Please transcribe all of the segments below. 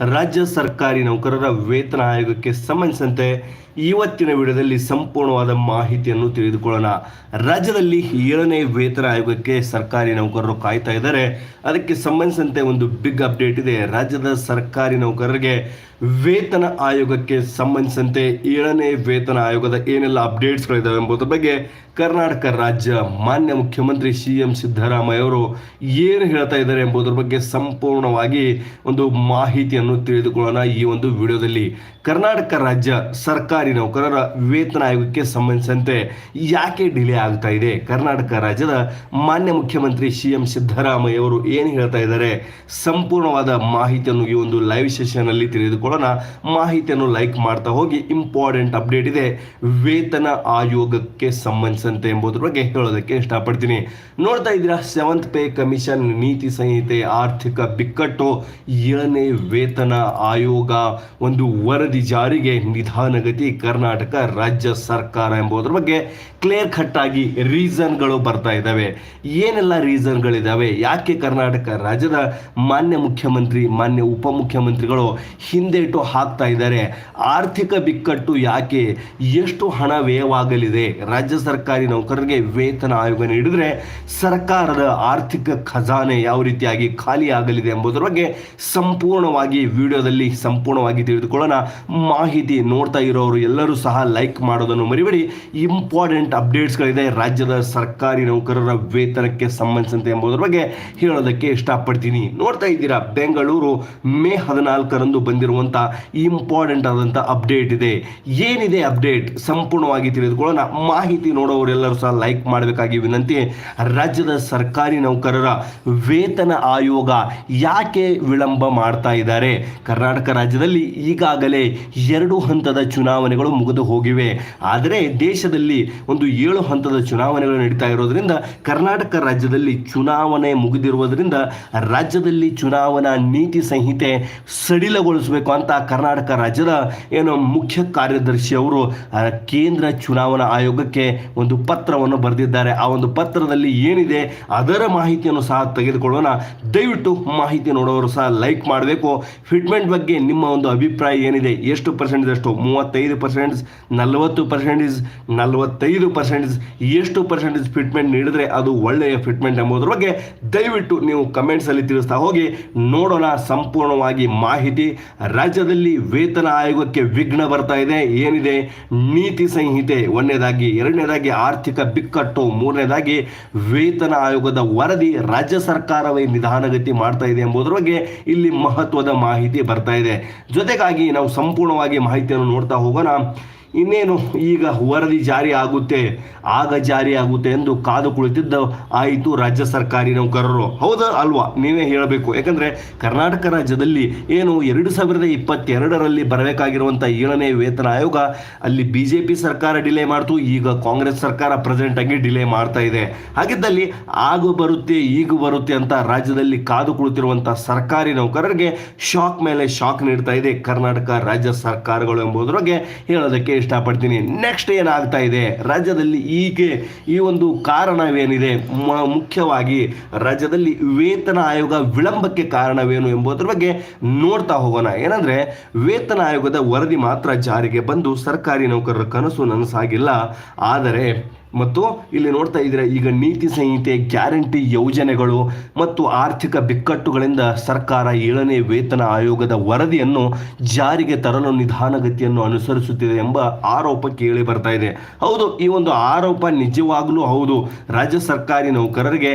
ರಾಜ್ಯ ಸರ್ಕಾರಿ ನೌಕರರ ವೇತನ ಆಯೋಗಕ್ಕೆ ಸಂಬಂಧಿಸಿದಂತೆ ಇವತ್ತಿನ ವಿಡಿಯೋದಲ್ಲಿ ಸಂಪೂರ್ಣವಾದ ಮಾಹಿತಿಯನ್ನು ತಿಳಿದುಕೊಳ್ಳೋಣ. ರಾಜ್ಯದಲ್ಲಿ ಏಳನೇ ವೇತನ ಆಯೋಗಕ್ಕೆ ಸರ್ಕಾರಿ ನೌಕರರು ಕಾಯ್ತಾ ಇದ್ದಾರೆ. ಅದಕ್ಕೆ ಸಂಬಂಧಿಸಿದಂತೆ ಒಂದು ಬಿಗ್ ಅಪ್ಡೇಟ್ ಇದೆ. ರಾಜ್ಯದ ಸರ್ಕಾರಿ ನೌಕರರಿಗೆ ವೇತನ ಆಯೋಗಕ್ಕೆ ಸಂಬಂಧಿಸಿದಂತೆ ಏಳನೇ ವೇತನ ಆಯೋಗದ ಏನೆಲ್ಲ ಅಪ್ಡೇಟ್ಸ್ಗಳಿದ್ದಾವೆ ಎಂಬುದರ ಬಗ್ಗೆ ಕರ್ನಾಟಕ ರಾಜ್ಯ ಮಾನ್ಯ ಮುಖ್ಯಮಂತ್ರಿ ಸಿ ಎಂ ಸಿದ್ದರಾಮಯ್ಯ ಅವರು ಏನು ಹೇಳ್ತಾ ಇದ್ದಾರೆ ಎಂಬುದರ ಬಗ್ಗೆ ಸಂಪೂರ್ಣವಾಗಿ ಒಂದು ಮಾಹಿತಿಯನ್ನು ತಿಳಿದುಕೊಳ್ಳೋಣ ಈ ಒಂದು ವಿಡಿಯೋದಲ್ಲಿ. ಕರ್ನಾಟಕ ರಾಜ್ಯ ಸರ್ಕಾರಿ ನೌಕರರ ವೇತನ ಆಯೋಗಕ್ಕೆ ಸಂಬಂಧಿಸಿದಂತೆ ಯಾಕೆ ಡಿಲೇ ಆಗ್ತಾ ಇದೆ? ಕರ್ನಾಟಕ ರಾಜ್ಯದ ಮಾನ್ಯ ಮುಖ್ಯಮಂತ್ರಿ ಸಿ ಎಂ ಸಿದ್ದರಾಮಯ್ಯ ಅವರು ಏನು ಹೇಳ್ತಾ ಇದ್ದಾರೆ? ಸಂಪೂರ್ಣವಾದ ಮಾಹಿತಿಯನ್ನು ಈ ಒಂದು ಲೈವ್ ಸೆಷನ್ ಅಲ್ಲಿ ತಿಳಿದುಕೊಳ್ಳೋಣ. ಮಾಹಿತಿಯನ್ನು ಲೈಕ್ ಮಾಡ್ತಾ ಹೋಗಿ. ಇಂಪಾರ್ಟೆಂಟ್ ಅಪ್ಡೇಟ್ ಇದೆ. ವೇತನ ಆಯೋಗಕ್ಕೆ ಸಂಬಂಧಿಸಿದಂತೆ ಎಂಬುದರ ಬಗ್ಗೆ ಹೇಳೋದಕ್ಕೆ ಇಷ್ಟಪಡ್ತೀನಿ. ನೋಡ್ತಾ ಇದ್ದೀರಾ? ಸೆವೆಂತ್ ಪೇ ಕಮಿಷನ್ ನೀತಿ ಸಂಹಿತೆ ಆರ್ಥಿಕ ಬಿಕ್ಕಟ್ಟು. ಏಳನೇ ವೇತನ ಆಯೋಗ ಒಂದು ವರದಿ ಜಾರಿಗೆ. ನಿಧಾನಗತಿ ಕರ್ನಾಟಕ ರಾಜ್ಯ ಸರ್ಕಾರ ಎಂಬುದರ ಬಗ್ಗೆ ಕ್ಲಿಯರ್ ಕಟ್ ಆಗಿ ರೀಸನ್ಗಳು ಬರ್ತಾ ಇದ್ದಾವೆ. ಏನೆಲ್ಲ ರೀಸನ್ಗಳಿದ್ದಾವೆ ಯಾಕೆ ಕರ್ನಾಟಕ ರಾಜ್ಯದ ಮಾನ್ಯ ಮುಖ್ಯಮಂತ್ರಿ, ಮಾನ್ಯ ಉಪಮುಖ್ಯಮಂತ್ರಿಗಳು ಹಿಂದೇಟು ಹಾಕ್ತಾ ಇದ್ದಾರೆ? ಆರ್ಥಿಕ ಬಿಕ್ಕಟ್ಟು ಯಾಕೆ? ಎಷ್ಟು ಹಣ ವ್ಯಯವಾಗಲಿದೆ? ರಾಜ್ಯ ಸರ್ಕಾರಿ ನೌಕರರಿಗೆ ವೇತನ ಆಯೋಗ ನೀಡಿದರೆ ಸರ್ಕಾರದ ಆರ್ಥಿಕ ಖಜಾನೆ ಯಾವ ರೀತಿಯಾಗಿ ಖಾಲಿಯಾಗಲಿದೆ ಎಂಬುದರ ಬಗ್ಗೆ ಸಂಪೂರ್ಣವಾಗಿ ವಿಡಿಯೋದಲ್ಲಿ ಸಂಪೂರ್ಣವಾಗಿ ತಿಳಿದುಕೊಳ್ಳೋಣ. ಮಾಹಿತಿ ನೋಡ್ತಾ ಇರೋರು ಎಲ್ಲರೂ ಸಹ ಲೈಕ್ ಮಾಡೋದನ್ನು ಮರಿಬೇಡಿ. ಇಂಪಾರ್ಟೆಂಟ್ ಅಪ್ಡೇಟ್ಸ್ಗಳಿದೆ ರಾಜ್ಯದ ಸರ್ಕಾರಿ ನೌಕರರ ವೇತನಕ್ಕೆ ಸಂಬಂಧಿಸಿದಂತೆ ಎಂಬುದರ ಬಗ್ಗೆ ಹೇಳೋದಕ್ಕೆ ಇಷ್ಟಪಡ್ತೀನಿ. ನೋಡ್ತಾ ಇದ್ದೀರಾ, ಬೆಂಗಳೂರು ಮೇ ಹದಿನಾಲ್ಕರಂದು ಬಂದಿರುವಂಥ ಇಂಪಾರ್ಟೆಂಟ್ ಆದಂಥ ಅಪ್ಡೇಟ್ ಇದೆ. ಏನಿದೆ ಅಪ್ಡೇಟ್ ಸಂಪೂರ್ಣವಾಗಿ ತಿಳಿದುಕೊಳ್ಳೋಣ. ಮಾಹಿತಿ ನೋಡೋರೆಲ್ಲರೂ ಸಹ ಲೈಕ್ ಮಾಡಬೇಕಾಗಿ ವಿನಂತಿ. ರಾಜ್ಯದ ಸರ್ಕಾರಿ ನೌಕರರ ವೇತನ ಆಯೋಗ ಯಾಕೆ ವಿಳಂಬ ಮಾಡ್ತಾ ಇದ್ದಾರೆ? ಕರ್ನಾಟಕ ರಾಜ್ಯದಲ್ಲಿ ಈಗಾಗಲೇ ಎರಡು ಹಂತದ ಚುನಾವಣೆಗಳು ಮುಗಿದು ಹೋಗಿವೆ. ಆದರೆ ದೇಶದಲ್ಲಿ ಒಂದು ಏಳು ಹಂತದ ಚುನಾವಣೆಗಳು ನಡೀತಾ ಇರೋದ್ರಿಂದ, ಕರ್ನಾಟಕ ರಾಜ್ಯದಲ್ಲಿ ಚುನಾವಣೆ ಮುಗಿದಿರುವುದರಿಂದ ರಾಜ್ಯದಲ್ಲಿ ಚುನಾವಣಾ ನೀತಿ ಸಂಹಿತೆ ಸಡಿಲಗೊಳಿಸಬೇಕು ಅಂತ ಕರ್ನಾಟಕ ರಾಜ್ಯದ ಏನು ಮುಖ್ಯ ಕಾರ್ಯದರ್ಶಿ ಅವರು ಕೇಂದ್ರ ಚುನಾವಣಾ ಆಯೋಗಕ್ಕೆ ಒಂದು ಪತ್ರವನ್ನು ಬರೆದಿದ್ದಾರೆ. ಆ ಒಂದು ಪತ್ರದಲ್ಲಿ ಏನಿದೆ ಅದರ ಮಾಹಿತಿಯನ್ನು ಸಹ ತೆಗೆದುಕೊಳ್ಳೋಣ. ದಯವಿಟ್ಟು ಮಾಹಿತಿ ನೋಡೋರು ಸಹ ಲೈಕ್ ಮಾಡಬೇಕು. ಫಿಟ್ಮೆಂಟ್ ಬಗ್ಗೆ ನಿಮ್ಮ ಒಂದು ಅಭಿಪ್ರಾಯ ಏನಿದೆ? ಎಷ್ಟು ಪರ್ಸೆಂಟ್ ಅಷ್ಟು ಮೂವತ್ತೈದು ಪರ್ಸೆಂಟೇಜ್ ನಲವತ್ತು ಪರ್ಸೆಂಟೇಜ್ ನಲವತ್ತೈದು ಪರ್ಸೆಂಟೇಜ್ ಎಷ್ಟು ಪರ್ಸೆಂಟೇಜ್ ಫಿಟ್ಮೆಂಟ್ ನೀಡಿದ್ರೆ ಅದು ಒಳ್ಳೆಯ ಫಿಟ್ಮೆಂಟ್ ಎಂಬುದರ ಬಗ್ಗೆ ದಯವಿಟ್ಟು ನೀವು ಕಮೆಂಟ್ಸಲ್ಲಿ ತಿಳಿಸ್ತಾ ಹೋಗಿ. ನೋಡೋಣ ಸಂಪೂರ್ಣವಾಗಿ ಮಾಹಿತಿ. ರಾಜ್ಯದಲ್ಲಿ ವೇತನ ಆಯೋಗಕ್ಕೆ ವಿಘ್ನ ಬರ್ತಾ ಇದೆ. ಏನಿದೆ? ನೀತಿ ಸಂಹಿತೆ ಒಂದನೇದಾಗಿ ಎರಡನೇದಾಗಿ ಆರ್ಥಿಕ ಬಿಕ್ಕಟ್ಟು, ಮೂರನೇದಾಗಿ ವೇತನ ಆಯೋಗದ ವರದಿ ರಾಜ್ಯ ಸರ್ಕಾರವೇ ನಿಧಾನಗತಿ ಮಾಡ್ತಾ ಇದೆ ಎಂಬುದರ ಬಗ್ಗೆ ಇಲ್ಲಿ ಮಹತ್ವದ ಮಾಹಿತಿ ಬರ್ತಾ ಇದೆ. ಜೊತೆಗಾಗಿ ನಾವು ಸಂಪೂರ್ಣವಾಗಿ ಮಾಹಿತಿಯನ್ನು ನೋಡ್ತಾ ಹೋಗೋಣ. Um. ಇನ್ನೇನು ಈಗ ವರದಿ ಜಾರಿ ಆಗುತ್ತೆ, ಆಗ ಜಾರಿ ಆಗುತ್ತೆ ಎಂದು ಕಾದು ಕುಳಿತಿದ್ದ ಆಯಿತು ರಾಜ್ಯ ಸರ್ಕಾರಿ ನೌಕರರು. ಹೌದಾ ಅಲ್ವಾ? ನೀವೇ ಹೇಳಬೇಕು. ಯಾಕಂದರೆ ಕರ್ನಾಟಕ ರಾಜ್ಯದಲ್ಲಿ ಏನು ಎರಡು ಸಾವಿರದ ಇಪ್ಪತ್ತೆರಡರಲ್ಲಿ ಬರಬೇಕಾಗಿರುವಂಥ ಏಳನೇ ವೇತನ ಆಯೋಗ ಅಲ್ಲಿ ಬಿ ಜೆ ಪಿ ಸರ್ಕಾರ ಡಿಲೇ ಮಾಡ್ತು, ಈಗ ಕಾಂಗ್ರೆಸ್ ಸರ್ಕಾರ ಪ್ರೆಸೆಂಟ್ ಆಗಿ ಡಿಲೇ ಮಾಡ್ತಾ ಇದೆ. ಹಾಗಿದ್ದಲ್ಲಿ ಆಗ ಬರುತ್ತೆ, ಈಗ ಬರುತ್ತೆ ಅಂತ ರಾಜ್ಯದಲ್ಲಿ ಕಾದು ಕುಳಿತಿರುವಂಥ ಸರ್ಕಾರಿ ನೌಕರರಿಗೆ ಶಾಕ್ ಮೇಲೆ ಶಾಕ್ ನೀಡ್ತಾ ಇದೆ ಕರ್ನಾಟಕ ರಾಜ್ಯ ಸರ್ಕಾರಗಳು ಎಂಬುದರ ಬಗ್ಗೆ ಹೇಳೋದಕ್ಕೆ ಇಷ್ಟಪಡ್ತೀನಿ. ನೆಕ್ಸ್ಟ್ ಏನಾಗ್ತಾ ಇದೆ? ರಾಜ್ಯದಲ್ಲಿ ಹೀಗೆ ಈ ಒಂದು ಕಾರಣವೇನಿದೆ? ಮುಖ್ಯವಾಗಿ ರಾಜ್ಯದಲ್ಲಿ ವೇತನ ಆಯೋಗ ವಿಳಂಬಕ್ಕೆ ಕಾರಣವೇನು ಎಂಬುದರ ಬಗ್ಗೆ ನೋಡ್ತಾ ಹೋಗೋಣ. ಏನಂದ್ರೆ, ವೇತನ ಆಯೋಗದ ವರದಿ ಮಾತ್ರ ಜಾರಿಗೆ ಬಂದು ಸರ್ಕಾರಿ ನೌಕರರ ಕನಸು ನನಸಾಗಿಲ್ಲ. ಆದರೆ ಮತ್ತು ಇಲ್ಲಿ ನೋಡ್ತಾ ಇದ್ದೀರಾ, ಈಗ ನೀತಿ ಸಂಹಿತೆ, ಗ್ಯಾರಂಟಿ ಯೋಜನೆಗಳು ಮತ್ತು ಆರ್ಥಿಕ ಬಿಕ್ಕಟ್ಟುಗಳಿಂದ ಸರ್ಕಾರ ಏಳನೇ ವೇತನ ಆಯೋಗದ ವರದಿಯನ್ನು ಜಾರಿಗೆ ತರಲು ನಿಧಾನಗತಿಯನ್ನು ಅನುಸರಿಸುತ್ತಿದೆ ಎಂಬ ಆರೋಪ ಕೇಳಿ ಬರ್ತಾ ಇದೆ. ಹೌದು, ಈ ಒಂದು ಆರೋಪ ನಿಜವಾಗಲೂ ಹೌದು. ರಾಜ್ಯ ಸರ್ಕಾರಿ ನೌಕರರಿಗೆ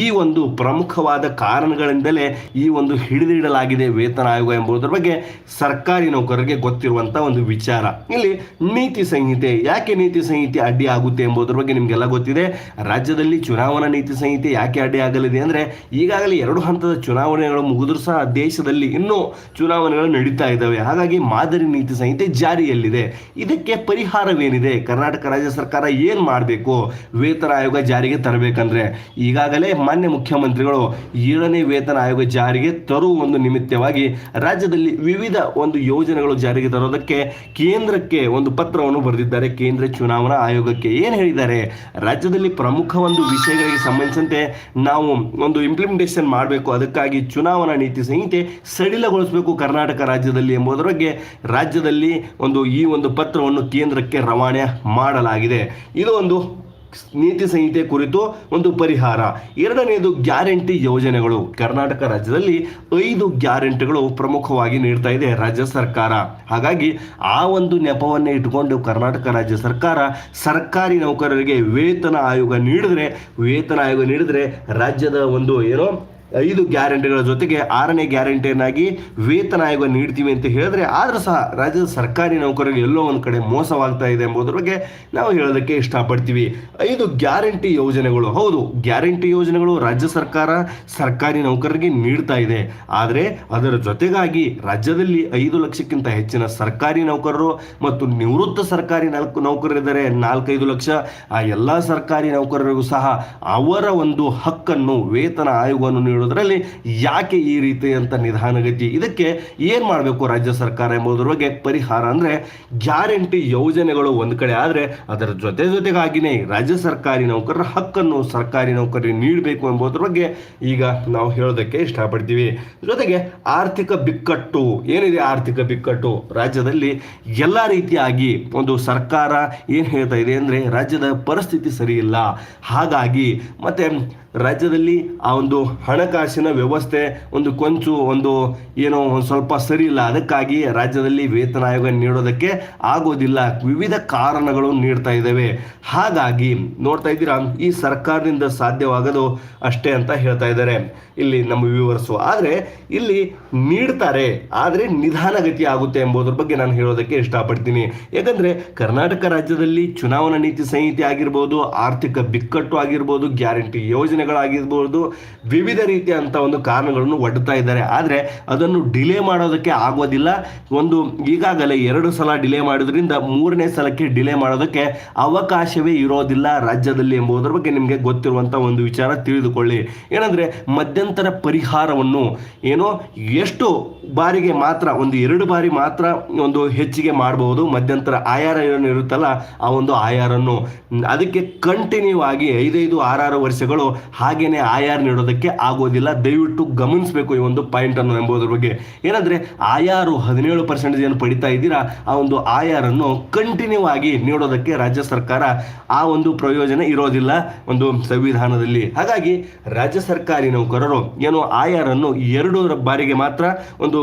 ಈ ಒಂದು ಪ್ರಮುಖವಾದ ಕಾರಣಗಳಿಂದಲೇ ಈ ಒಂದು ಹಿಡಿದಿಡಲಾಗಿದೆ ವೇತನ ಆಯೋಗ ಎಂಬುದರ ಬಗ್ಗೆ ಸರ್ಕಾರಿ ನೌಕರರಿಗೆ ಗೊತ್ತಿರುವಂತಹ ಒಂದು ವಿಚಾರ. ಇಲ್ಲಿ ನೀತಿ ಸಂಹಿತೆ, ಯಾಕೆ ನೀತಿ ಸಂಹಿತೆ ಅಡ್ಡಿ ಆಗುತ್ತೆ ಎಂಬುದರ ಬಗ್ಗೆ ನಿಮಗೆಲ್ಲ ಗೊತ್ತಿದೆ. ರಾಜ್ಯದಲ್ಲಿ ಚುನಾವಣಾ ನೀತಿ ಸಂಹಿತೆ ಯಾಕೆ ಅಡ್ಡಿ ಆಗಲಿದೆ ಅಂದ್ರೆ ಈಗಾಗಲೇ ಎರಡು ಹಂತದ ಚುನಾವಣೆಗಳು ಮುಗಿದ್ರೂ ಸಹ ದೇಶದಲ್ಲಿ ಇನ್ನೂ ಚುನಾವಣೆಗಳು ನಡೀತಾ ಇದ್ದಾವೆ. ಹಾಗಾಗಿ ಮಾದರಿ ನೀತಿ ಸಂಹಿತೆ ಜಾರಿಯಲ್ಲಿದೆ. ಇದಕ್ಕೆ ಪರಿಹಾರವೇನಿದೆ? ಕರ್ನಾಟಕ ರಾಜ್ಯ ಸರ್ಕಾರ ಏನು ಮಾಡಬೇಕು? ವೇತನ ಆಯೋಗ ಜಾರಿಗೆ ತರಬೇಕಂದ್ರೆ ಈಗಾಗಲೇ ಮಾನ್ಯ ಮುಖ್ಯಮಂತ್ರಿಗಳು ಏಳನೇ ವೇತನ ಆಯೋಗ ಜಾರಿಗೆ ತರುವ ಒಂದು ನಿಮಿತ್ತವಾಗಿ ರಾಜ್ಯದಲ್ಲಿ ವಿವಿಧ ಒಂದು ಯೋಜನೆಗಳು ಜಾರಿಗೆ ತರೋದಕ್ಕೆ ಕೇಂದ್ರಕ್ಕೆ ಒಂದು ಪತ್ರವನ್ನು ಬರೆದಿದ್ದಾರೆ. ಕೇಂದ್ರ ಚುನಾವಣಾ ಆಯೋಗಕ್ಕೆ. ಏನು ಹೇಳಿದ್ದಾರೆ ರಾಜ್ಯದಲ್ಲಿ ಪ್ರಮುಖ ಒಂದು ವಿಷಯಗಳಿಗೆ ಸಂಬಂಧಿಸಿದಂತೆ ನಾವು ಒಂದು ಇಂಪ್ಲಿಮೆಂಟೇಷನ್ ಮಾಡಬೇಕು. ಅದಕ್ಕಾಗಿ ಚುನಾವಣಾ ನೀತಿ ಸಂಹಿತೆ ಸಡಿಲಗೊಳಿಸಬೇಕು ಕರ್ನಾಟಕ ರಾಜ್ಯದಲ್ಲಿ ಎಂಬುದರ ಬಗ್ಗೆ ರಾಜ್ಯದಲ್ಲಿ ಒಂದು ಈ ಒಂದು ಪತ್ರವನ್ನು ಕೇಂದ್ರಕ್ಕೆ ರವಾನೆ ಮಾಡಲಾಗಿದೆ. ಇದು ಒಂದು ನೀತಿ ಸಂಹಿತೆ ಕುರಿತು ಒಂದು ಪರಿಹಾರ. ಎರಡನೆಯದು ಗ್ಯಾರಂಟಿ ಯೋಜನೆಗಳು. ಕರ್ನಾಟಕ ರಾಜ್ಯದಲ್ಲಿ ಐದು ಗ್ಯಾರಂಟಿಗಳು ಪ್ರಮುಖವಾಗಿ ನೀಡ್ತಾ ಇದೆ ರಾಜ್ಯ ಸರ್ಕಾರ. ಹಾಗಾಗಿ ಆ ಒಂದು ನೆಪವನ್ನೇ ಇಟ್ಟುಕೊಂಡು ಕರ್ನಾಟಕ ರಾಜ್ಯ ಸರ್ಕಾರ ಸರ್ಕಾರಿ ನೌಕರರಿಗೆ ವೇತನ ಆಯೋಗ ನೀಡಿದ್ರೆ, ವೇತನ ಆಯೋಗ ನೀಡಿದ್ರೆ ರಾಜ್ಯದ ಒಂದು ಏನೋ ಐದು ಗ್ಯಾರಂಟಿಗಳ ಜೊತೆಗೆ ಆರನೇ ಗ್ಯಾರಂಟಿಯನ್ನಾಗಿ ವೇತನ ಆಯೋಗ ನೀಡ್ತೀವಿ ಅಂತ ಹೇಳಿದ್ರೆ ಆದರೂ ಸಹ ರಾಜ್ಯದ ಸರ್ಕಾರಿ ನೌಕರರಿಗೆ ಎಲ್ಲೋ ಒಂದು ಕಡೆ ಮೋಸವಾಗ್ತಾ ಇದೆ ಎಂಬುದರ ಬಗ್ಗೆ ನಾವು ಹೇಳೋದಕ್ಕೆ ಇಷ್ಟಪಡ್ತೀವಿ. ಐದು ಗ್ಯಾರಂಟಿ ಯೋಜನೆಗಳು, ಹೌದು, ಗ್ಯಾರಂಟಿ ಯೋಜನೆಗಳು ರಾಜ್ಯ ಸರ್ಕಾರ ಸರ್ಕಾರಿ ನೌಕರರಿಗೆ ನೀಡ್ತಾ ಇದೆ. ಆದರೆ ಅದರ ಜೊತೆಗಾಗಿ ರಾಜ್ಯದಲ್ಲಿ ಐದು ಲಕ್ಷಕ್ಕಿಂತ ಹೆಚ್ಚಿನ ಸರ್ಕಾರಿ ನೌಕರರು ಮತ್ತು ನಿವೃತ್ತ ಸರ್ಕಾರಿ ನಾಲ್ಕು ನೌಕರರಿದ್ದಾರೆ. ನಾಲ್ಕೈದು ಲಕ್ಷ ಆ ಎಲ್ಲ ಸರ್ಕಾರಿ ನೌಕರರಿಗೂ ಸಹ ಅವರ ಒಂದು ಹಕ್ಕನ್ನು ವೇತನ ಆಯೋಗವನ್ನು ನೀಡೋದ್ರಲ್ಲಿ ಯಾಕೆ ಈ ರೀತಿ ಅಂತ ನಿಧಾನಗತಿ ಇದಕ್ಕೆ ಏನು ಮಾಡಬೇಕು ರಾಜ್ಯ ಸರ್ಕಾರ ಎಂಬುದರ ಬಗ್ಗೆ ಪರಿಹಾರ ಅಂದರೆ ಗ್ಯಾರಂಟಿ ಯೋಜನೆಗಳು ಒಂದು ಕಡೆ ಆದರೆ ಅದರ ಜೊತೆ ಜೊತೆಗಾಗಿನೇ ರಾಜ್ಯ ಸರ್ಕಾರಿ ನೌಕರರ ಹಕ್ಕನ್ನು ಸರ್ಕಾರಿ ನೌಕರರಿಗೆ ನೀಡಬೇಕು ಎಂಬುದರ ಬಗ್ಗೆ ಈಗ ನಾವು ಹೇಳೋದಕ್ಕೆ ಇಷ್ಟಪಡ್ತೀವಿ. ಜೊತೆಗೆ ಆರ್ಥಿಕ ಬಿಕ್ಕಟ್ಟು, ಏನಿದೆ ಆರ್ಥಿಕ ಬಿಕ್ಕಟ್ಟು? ರಾಜ್ಯದಲ್ಲಿ ಎಲ್ಲ ರೀತಿಯಾಗಿ ಒಂದು ಸರ್ಕಾರ ಏನು ಹೇಳ್ತಾ ಇದೆ ಅಂದರೆ ರಾಜ್ಯದ ಪರಿಸ್ಥಿತಿ ಸರಿಯಿಲ್ಲ ಹಾಗಾಗಿ ಮತ್ತು ರಾಜ್ಯದಲ್ಲಿ ಆ ಒಂದು ಹಣಕಾಸಿನ ವ್ಯವಸ್ಥೆ, ಒಂದು ಕೊಂಚು, ಒಂದು ಏನೋ ಒಂದು ಸ್ವಲ್ಪ ಸರಿ ಇಲ್ಲ. ಅದಕ್ಕಾಗಿ ರಾಜ್ಯದಲ್ಲಿ ವೇತನ ಆಯೋಗ ನೀಡೋದಕ್ಕೆ ಆಗೋದಿಲ್ಲ. ವಿವಿಧ ಕಾರಣಗಳು ನೀಡ್ತಾ ಇದ್ದಾವೆ. ಹಾಗಾಗಿ ನೋಡ್ತಾ ಇದ್ದೀರಾ, ಈ ಸರ್ಕಾರದಿಂದ ಸಾಧ್ಯವಾಗದು ಅಷ್ಟೇ ಅಂತ ಹೇಳ್ತಾ ಇದ್ದಾರೆ. ಇಲ್ಲಿ ನಮ್ಮ ವ್ಯೂವರ್ಸು ಆದರೆ ಇಲ್ಲಿ ನೀಡ್ತಾರೆ, ಆದರೆ ನಿಧಾನಗತಿ ಆಗುತ್ತೆ ಎಂಬುದ್ರ ಬಗ್ಗೆ ನಾನು ಹೇಳೋದಕ್ಕೆ ಇಷ್ಟಪಡ್ತೀನಿ. ಯಾಕಂದರೆ ಕರ್ನಾಟಕ ರಾಜ್ಯದಲ್ಲಿ ಚುನಾವಣಾ ನೀತಿ ಸಂಹಿತೆ ಆಗಿರ್ಬೋದು, ಆರ್ಥಿಕ ಬಿಕ್ಕಟ್ಟು ಆಗಿರ್ಬೋದು, ಗ್ಯಾರಂಟಿ ಯೋಜನೆಗಳಾಗಿರ್ಬೋದು, ವಿವಿಧ ರೀತಿಯಂಥ ಒಂದು ಕಾರಣಗಳನ್ನು ಒಡ್ತಾ ಇದ್ದಾರೆ. ಆದರೆ ಅದನ್ನು ಡಿಲೇ ಮಾಡೋದಕ್ಕೆ ಆಗೋದಿಲ್ಲ. ಒಂದು ಈಗಾಗಲೇ ಎರಡು ಸಲ ಡಿಲೇ ಮಾಡೋದ್ರಿಂದ ಮೂರನೇ ಸಲಕ್ಕೆ ಡಿಲೇ ಮಾಡೋದಕ್ಕೆ ಅವಕಾಶವೇ ಇರೋದಿಲ್ಲ ರಾಜ್ಯದಲ್ಲಿ ಎಂಬುದರ ಬಗ್ಗೆ ನಿಮಗೆ ಗೊತ್ತಿರುವಂಥ ಒಂದು ವಿಚಾರ ತಿಳಿದುಕೊಳ್ಳಿ. ಏನಂದರೆ ಮಧ್ಯಂತರ ಪರಿಹಾರವನ್ನು ಏನೋ ಎಷ್ಟು ಬಾರಿಗೆ ಮಾತ್ರ, ಒಂದು ಎರಡು ಬಾರಿ ಮಾತ್ರ ಒಂದು ಹೆಚ್ಚಿಗೆ ಮಾಡಬಹುದು ಮಧ್ಯಂತರ ಆಯಾರ ಏನು ಇರುತ್ತಲ್ಲ, ಆ ಒಂದು ಆಯಾರನ್ನು. ಅದಕ್ಕೆ ಕಂಟಿನ್ಯೂ ಆಗಿ ಐದೈದು, ಆರಾರು ವರ್ಷಗಳು ಹಾಗೇನೆ ಆಯಾರ್ ನೀಡೋದಕ್ಕೆ ಆಗೋದಿಲ್ಲ. ದಯವಿಟ್ಟು ಗಮನಿಸಬೇಕು ಈ ಒಂದು ಪಾಯಿಂಟ್ ಅನ್ನು ಎಂಬುದರ ಬಗ್ಗೆ. ಏನಂದ್ರೆ, ಆಯಾರು ಹದಿನೇಳು ಪರ್ಸೆಂಟೇಜ್ ಏನು ಪಡಿತಾ ಇದ್ದೀರಾ, ಆ ಒಂದು ಆಯಾರನ್ನು ಕಂಟಿನ್ಯೂ ಆಗಿ ನೀಡೋದಕ್ಕೆ ರಾಜ್ಯ ಸರ್ಕಾರ ಆ ಒಂದು ಪ್ರಯೋಜನ ಇರೋದಿಲ್ಲ ಒಂದು ಸಂವಿಧಾನದಲ್ಲಿ. ಹಾಗಾಗಿ, ರಾಜ್ಯ ಸರ್ಕಾರಿ ನೌಕರರು ಏನು ಆಯಾರನ್ನು ಎರಡು ಬಾರಿಗೆ ಮಾತ್ರ ಒಂದು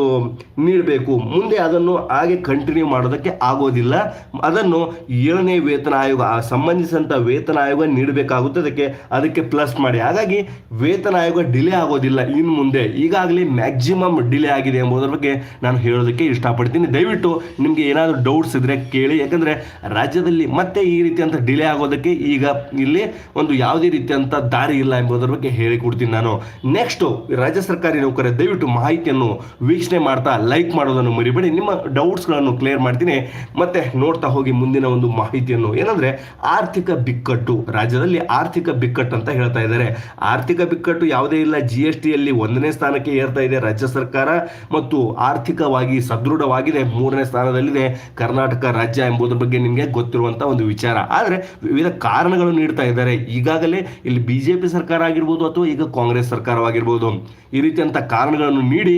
ನೀಡಬೇಕು. ಮುಂದೆ ಅದನ್ನು ಹಾಗೆ ಕಂಟಿನ್ಯೂ ಮಾಡೋದಕ್ಕೆ ಆಗೋದಿಲ್ಲ. ಅದನ್ನು ಏಳನೇ ವೇತನ ಆಯೋಗ ಸಂಬಂಧಿಸಿದಂಥ ವೇತನ ಆಯೋಗ ನೀಡಬೇಕಾಗುತ್ತೆ, ಅದಕ್ಕೆ ಅದಕ್ಕೆ ಪ್ಲಸ್ ಮಾಡಿ. ಹಾಗಾಗಿ, ವೇತನ ಆಯೋಗ ಡಿಲೇ ಆಗೋದಿಲ್ಲ ಇನ್ನು ಮುಂದೆ. ಈಗಾಗಲೇ ಮ್ಯಾಕ್ಸಿಮಮ್ ಡಿಲೇ ಆಗಿದೆ ಎಂಬುದರ ಬಗ್ಗೆ ನಾನು ಹೇಳೋದಕ್ಕೆ ಇಷ್ಟಪಡ್ತೀನಿ. ದಯವಿಟ್ಟು ನಿಮಗೆ ಏನಾದರೂ ಡೌಟ್ಸ್ ಇದ್ದರೆ ಕೇಳಿ. ಯಾಕಂದರೆ ರಾಜ್ಯದಲ್ಲಿ ಮತ್ತೆ ಈ ರೀತಿಯಂಥ ಡಿಲೇ ಆಗೋದಕ್ಕೆ ಈಗ ಇಲ್ಲಿ ಒಂದು ಯಾವುದೇ ರೀತಿಯಂಥ ದಾರಿ ಇಲ್ಲ ಎಂಬುದರ ಬಗ್ಗೆ ಹೇಳಿಕೊಡ್ತೀನಿ ನಾನು. ನೆಕ್ಸ್ಟು ರಾಜ್ಯ ಸರ್ಕಾರಿ ನೌಕರ ದಯವಿಟ್ಟು ಮಾಹಿತಿಯನ್ನು ವೀಕ್ಷಣೆ ಮಾಡ್ತಾ ಲೈಕ್ ಮಾಡೋದನ್ನು ಮರಿಬೇಡಿ. ನಿಮ್ಮ ಡೌಟ್ಸ್ಗಳನ್ನು ಕ್ಲಿಯರ್ ಮಾಡ್ತೀನಿ. ಮತ್ತೆ ನೋಡ್ತಾ ಹೋಗಿ ಮುಂದಿನ ಒಂದು ಮಾಹಿತಿಯನ್ನು. ಏನಂದರೆ, ಆರ್ಥಿಕ ಬಿಕ್ಕಟ್ಟು. ರಾಜ್ಯದಲ್ಲಿ ಆರ್ಥಿಕ ಬಿಕ್ಕಟ್ಟು ಅಂತ ಹೇಳ್ತಾ ಇದ್ದಾರೆ. ಆರ್ಥಿಕ ಬಿಕ್ಕಟ್ಟು ಯಾವುದೇ ಇಲ್ಲ ಜಿ ಎಸ್ ಟಿಯಲ್ಲಿ ಒಂದನೇ ಸ್ಥಾನಕ್ಕೆ ಏರ್ತಾ ಇದೆ ರಾಜ್ಯ ಸರ್ಕಾರ ಮತ್ತು ಆರ್ಥಿಕವಾಗಿ ಸದೃಢವಾಗಿದೆ. ಮೂರನೇ ಸ್ಥಾನದಲ್ಲಿದೆ ಕರ್ನಾಟಕ ರಾಜ್ಯ ಎಂಬುದರ ಬಗ್ಗೆ ನಿಮಗೆ ಗೊತ್ತಿರುವಂಥ ಒಂದು ವಿಚಾರ. ಆದರೆ ವಿವಿಧ ಕಾರಣಗಳು ನೀಡ್ತಾ ಇದ್ದಾರೆ. ಈಗಾಗಲೇ ಇಲ್ಲಿ ಬಿ ಜೆ ಪಿ ಸರ್ಕಾರ ಆಗಿರ್ಬೋದು ಅಥವಾ ಈಗ ಕಾಂಗ್ರೆಸ್ ಸರ್ಕಾರವಾಗಿರ್ಬೋದು. ಈ ರೀತಿಯಂಥ ಕಾರಣಗಳನ್ನು ನೀಡಿ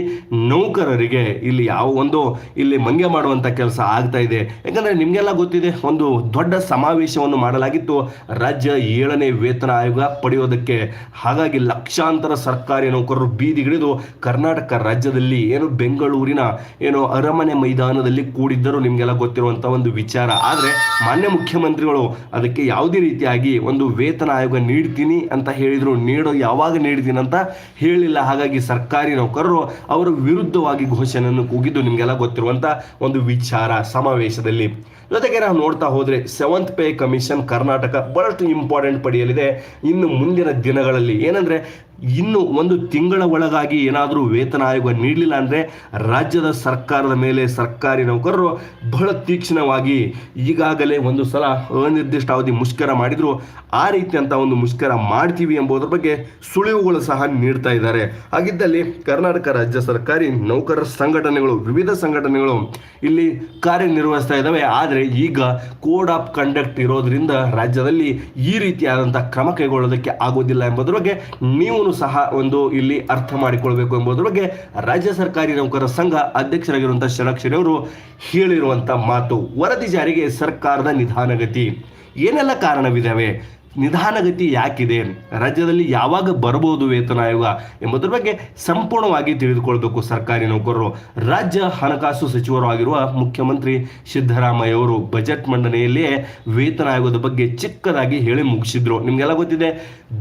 ನೌಕರರಿಗೆ ಇಲ್ಲಿ ಯಾವ ಒಂದು ಇಲ್ಲಿ ಮಂಗೆ ಮಾಡುವಂಥ ಕೆಲಸ ಆಗ್ತಾ ಇದೆ. ಯಾಕಂದರೆ ನಿಮಗೆಲ್ಲ ಗೊತ್ತಿದೆ, ಒಂದು ದೊಡ್ಡ ಸಮಾವೇಶವನ್ನು ಮಾಡಲಾಗಿತ್ತು. ರಾಜ್ಯ ಏಳನೇ ವೇತನ ಆಯೋಗ ಪಡೆಯೋದಕ್ಕೆ ಹಾಗಾಗಿ ಲಕ್ಷಾಂತರ ಸರ್ಕಾರಿ ನೌಕರರು ಬೀದಿಗಿಳಿದು ಕರ್ನಾಟಕ ರಾಜ್ಯದಲ್ಲಿ ಏನು ಬೆಂಗಳೂರಿನ ಏನು ಅರಮನೆ ಮೈದಾನದಲ್ಲಿ ಕೂಡಿದ್ದರು ನಿಮಗೆಲ್ಲ ಗೊತ್ತಿರುವಂಥ ಒಂದು ವಿಚಾರ. ಆದರೆ ಮಾನ್ಯ ಮುಖ್ಯಮಂತ್ರಿಗಳು ಅದಕ್ಕೆ ಯಾವುದೇ ರೀತಿಯಾಗಿ ಒಂದು ವೇತನ ಆಯೋಗ ನೀಡ್ತೀನಿ ಅಂತ ಹೇಳಿದರು, ನೀಡೋ ಯಾವಾಗ ನೀಡ್ತೀನಿ ಅಂತ ಹೇಳಿಲ್ಲ. ಹಾಗಾಗಿ ಸರ್ಕಾರಿ ನೌಕರರು ಅವರ ವಿರುದ್ಧವಾಗಿ ಘೋಷಣೆಯನ್ನು ಕೂಗಿದ್ದು ನಿಮಗೆಲ್ಲ ಗೊತ್ತಿರುವಂಥ ಒಂದು ವಿಚಾರ ಸಮಾವೇಶದಲ್ಲಿ. ಜೊತೆಗೆ ನಾವು ನೋಡ್ತಾ ಹೋದರೆ ಸೆವೆಂತ್ ಪೇ ಕಮಿಷನ್ ಕರ್ನಾಟಕ ಬಹಳಷ್ಟು ಇಂಪಾರ್ಟೆಂಟ್ ಪಡೆಯಲಿದೆ ಇನ್ನು ಮುಂದಿನ ದಿನಗಳಲ್ಲಿ ಏನಂದ್ರೆ ಇನ್ನು ಒಂದು ತಿಂಗಳ ಒಳಗಾಗಿ ಏನಾದರೂ ವೇತನ ಆಯೋಗ ನೀಡಲಿಲ್ಲ ಅಂದರೆ ರಾಜ್ಯದ ಸರ್ಕಾರದ ಮೇಲೆ ಸರ್ಕಾರಿ ನೌಕರರು ಬಹಳ ತೀಕ್ಷ್ಣವಾಗಿ ಈಗಾಗಲೇ ಒಂದು ಸಲ ಅನಿರ್ದಿಷ್ಟ ಅವಧಿ ಮುಷ್ಕರ ಮಾಡಿದ್ರು. ಆ ರೀತಿಯಂಥ ಒಂದು ಮುಷ್ಕರ ಮಾಡ್ತೀವಿ ಎಂಬುದರ ಬಗ್ಗೆ ಸುಳಿವುಗಳು ಸಹ ನೀಡ್ತಾ ಇದ್ದಾರೆ. ಹಾಗಿದ್ದಲ್ಲಿ ಕರ್ನಾಟಕ ರಾಜ್ಯ ಸರ್ಕಾರಿ ನೌಕರರ ಸಂಘಟನೆಗಳು, ವಿವಿಧ ಸಂಘಟನೆಗಳು ಇಲ್ಲಿ ಕಾರ್ಯನಿರ್ವಹಿಸ್ತಾ ಇದ್ದಾವೆ. ಆದರೆ ಈಗ ಕೋಡ್ ಆಫ್ ಕಂಡಕ್ಟ್ ಇರೋದ್ರಿಂದ ರಾಜ್ಯದಲ್ಲಿ ಈ ರೀತಿಯಾದಂಥ ಕ್ರಮ ಕೈಗೊಳ್ಳೋದಕ್ಕೆ ಆಗೋದಿಲ್ಲ ಎಂಬುದರ ಬಗ್ಗೆ ನೀವು ಸಹ ಒಂದು ಇಲ್ಲಿ ಅರ್ಥ ಮಾಡಿಕೊಳ್ಬೇಕು ಎಂಬುದರ ಬಗ್ಗೆ ರಾಜ್ಯ ಸರ್ಕಾರಿ ನೌಕರರ ಸಂಘ ಅಧ್ಯಕ್ಷರಾಗಿರುವಂತಹ ಷಡಾಕ್ಷರಿ ಅವರು ಹೇಳಿರುವಂತ ಮಾತು ವರದಿ ಜಾರಿಗೆ ಸರ್ಕಾರದ ನಿಧಾನಗತಿ. ಏನೆಲ್ಲ ಕಾರಣವಿದಾವೆ? ನಿಧಾನಗತಿ ಯಾಕಿದೆ? ರಾಜ್ಯದಲ್ಲಿ ಯಾವಾಗ ಬರಬಹುದು ವೇತನ ಆಯೋಗ ಎಂಬುದರ ಬಗ್ಗೆ ಸಂಪೂರ್ಣವಾಗಿ ತಿಳಿದುಕೊಳ್ಬೇಕು ಸರ್ಕಾರಿ ನೌಕರರು, ರಾಜ್ಯ ಹಣಕಾಸು ಸಚಿವರು ಆಗಿರುವ ಮುಖ್ಯಮಂತ್ರಿ ಸಿದ್ದರಾಮಯ್ಯ ಅವರು ಬಜೆಟ್ ಮಂಡನೆಯಲ್ಲಿಯೇ ವೇತನ ಆಯೋಗದ ಬಗ್ಗೆ ಚಿಕ್ಕದಾಗಿ ಹೇಳಿ ಮುಗಿಸಿದ್ರು. ನಿಮಗೆಲ್ಲ ಗೊತ್ತಿದೆ,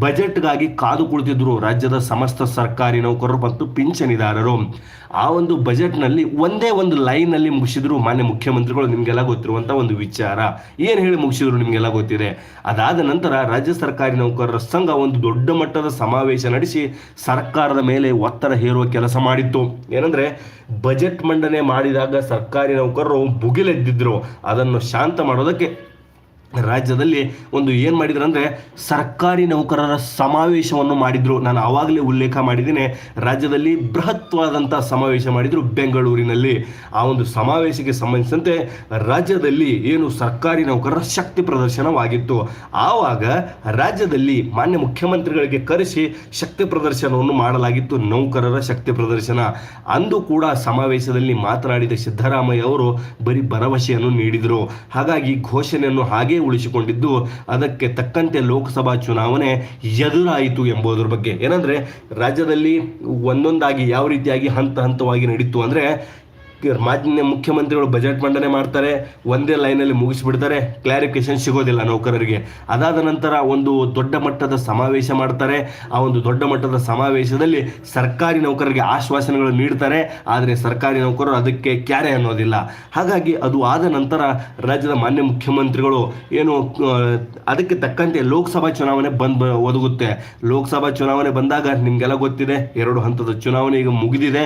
ಬಜೆಟ್ಗಾಗಿ ಕಾದು ಕುಳಿತಿದ್ರು ರಾಜ್ಯದ ಸಮಸ್ತ ಸರ್ಕಾರಿ ನೌಕರರು ಮತ್ತು ಪಿಂಚಣಿದಾರರು. ಆ ಒಂದು ಬಜೆಟ್ನಲ್ಲಿ ಒಂದೇ ಒಂದು ಲೈನಲ್ಲಿ ಮುಗಿಸಿದ್ರು ಮಾನ್ಯ ಮುಖ್ಯಮಂತ್ರಿಗಳು, ನಿಮಗೆಲ್ಲ ಗೊತ್ತಿರುವಂಥ ಒಂದು ವಿಚಾರ. ಏನು ಹೇಳಿ ಮುಗಿಸಿದ್ರು ನಿಮಗೆಲ್ಲ ಗೊತ್ತಿದೆ? ಅದಾದ ನಂತರ ರಾಜ್ಯ ಸರ್ಕಾರಿ ನೌಕರರ ಸಂಘ ಒಂದು ದೊಡ್ಡ ಮಟ್ಟದ ಸಮಾವೇಶ ನಡೆಸಿ ಸರ್ಕಾರದ ಮೇಲೆ ಒತ್ತಡ ಹೇರುವ ಕೆಲಸ ಮಾಡಿತ್ತು. ಏನಂದ್ರೆ, ಬಜೆಟ್ ಮಂಡನೆ ಮಾಡಿದಾಗ ಸರ್ಕಾರಿ ನೌಕರರು ಭುಗಿಲೆದ್ದಿದ್ರು. ಅದನ್ನು ಶಾಂತ ಮಾಡೋದಕ್ಕೆ ರಾಜ್ಯದಲ್ಲಿ ಒಂದು ಏನು ಮಾಡಿದ್ರು ಅಂದರೆ ಸರ್ಕಾರಿ ನೌಕರರ ಸಮಾವೇಶವನ್ನು ಮಾಡಿದ್ರು. ನಾನು ಆವಾಗಲೇ ಉಲ್ಲೇಖ ಮಾಡಿದ್ದೀನಿ, ರಾಜ್ಯದಲ್ಲಿ ಬೃಹತ್ವಾದಂಥ ಸಮಾವೇಶ ಮಾಡಿದ್ರು ಬೆಂಗಳೂರಿನಲ್ಲಿ. ಆ ಒಂದು ಸಮಾವೇಶಕ್ಕೆ ಸಂಬಂಧಿಸಿದಂತೆ ರಾಜ್ಯದಲ್ಲಿ ಏನು ಸರ್ಕಾರಿ ನೌಕರರ ಶಕ್ತಿ ಪ್ರದರ್ಶನವಾಗಿತ್ತು. ಆವಾಗ ರಾಜ್ಯದಲ್ಲಿ ಮಾನ್ಯ ಮುಖ್ಯಮಂತ್ರಿಗಳಿಗೆ ಕರೆಸಿ ಶಕ್ತಿ ಪ್ರದರ್ಶನವನ್ನು ಮಾಡಲಾಗಿತ್ತು, ನೌಕರರ ಶಕ್ತಿ ಪ್ರದರ್ಶನ. ಅಂದು ಕೂಡ ಸಮಾವೇಶದಲ್ಲಿ ಮಾತನಾಡಿದ ಸಿದ್ದರಾಮಯ್ಯ ಅವರು ಬರೀ ಭರವಸೆಯನ್ನು ನೀಡಿದರು. ಹಾಗಾಗಿ ಘೋಷಣೆಯನ್ನು ಹಾಗೇ ಉಳಿಸಿಕೊಂಡಿದ್ದು. ಅದಕ್ಕೆ ತಕ್ಕಂತೆ ಲೋಕಸಭಾ ಚುನಾವಣೆ ಎದುರಾಯಿತು ಎಂಬುದರ ಬಗ್ಗೆ. ಏನಂದ್ರೆ, ರಾಜ್ಯದಲ್ಲಿ ಒಂದೊಂದಾಗಿ ಯಾವ ರೀತಿಯಾಗಿ ಹಂತ ಹಂತವಾಗಿ ನಡೀತು ಅಂದ್ರೆ ಮಾನ್ಯ ಮುಖ್ಯಮಂತ್ರಿಗಳು ಬಜೆಟ್ ಮಂಡನೆ ಮಾಡ್ತಾರೆ, ಒಂದೇ ಲೈನಲ್ಲಿ ಮುಗಿಸ್ಬಿಡ್ತಾರೆ ಕ್ಲಾರಿಫಿಕೇಶನ್ ಸಿಗೋದಿಲ್ಲ ನೌಕರರಿಗೆ. ಅದಾದ ನಂತರ ಒಂದು ದೊಡ್ಡ ಮಟ್ಟದ ಸಮಾವೇಶ ಮಾಡ್ತಾರೆ. ಆ ಒಂದು ದೊಡ್ಡ ಮಟ್ಟದ ಸಮಾವೇಶದಲ್ಲಿ ಸರ್ಕಾರಿ ನೌಕರರಿಗೆ ಆಶ್ವಾಸನೆಗಳು ನೀಡ್ತಾರೆ. ಆದರೆ ಸರ್ಕಾರಿ ನೌಕರರು ಅದಕ್ಕೆ ಕ್ಯಾರೆ ಅನ್ನೋದಿಲ್ಲ. ಹಾಗಾಗಿ ಅದು ಆದ ನಂತರ ರಾಜ್ಯದ ಮಾನ್ಯ ಮುಖ್ಯಮಂತ್ರಿಗಳು ಏನು ಅದಕ್ಕೆ ತಕ್ಕಂತೆ ಲೋಕಸಭಾ ಚುನಾವಣೆ ಬಂದ್ ಒದಗುತ್ತೆ. ಲೋಕಸಭಾ ಚುನಾವಣೆ ಬಂದಾಗ ನಿಮಗೆಲ್ಲ ಗೊತ್ತಿದೆ, ಎರಡು ಹಂತದ ಚುನಾವಣೆ ಈಗ ಮುಗಿದಿದೆ.